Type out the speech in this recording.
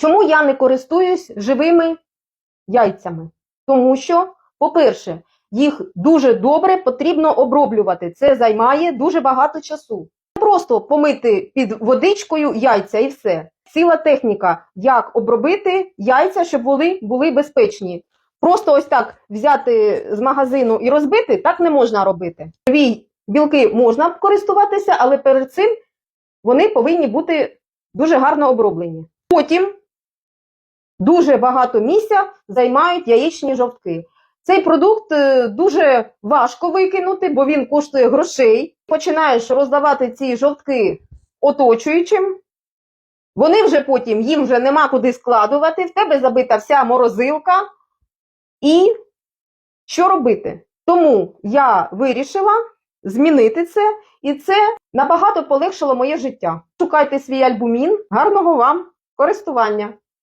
Чому я не користуюсь живими яйцями? Тому що, по-перше, їх дуже добре потрібно оброблювати. Це займає дуже багато часу. Просто помити під водичкою яйця і все. Ціла техніка, як обробити яйця, щоб вони були безпечні. Просто ось так взяти з магазину і розбити, так не можна робити. Живі білки можна користуватися, але перед цим вони повинні бути дуже гарно оброблені. Потім дуже багато місця займають яєчні жовтки. Цей продукт е, дуже важко викинути, бо він коштує грошей. Починаєш роздавати ці жовтки оточуючим. Вони вже потім їм вже нема куди складувати, в тебе забита вся морозилка. І що робити? Тому я вирішила змінити це, і це набагато полегшило моє життя. Шукайте свій альбумін. Гарного вам користування!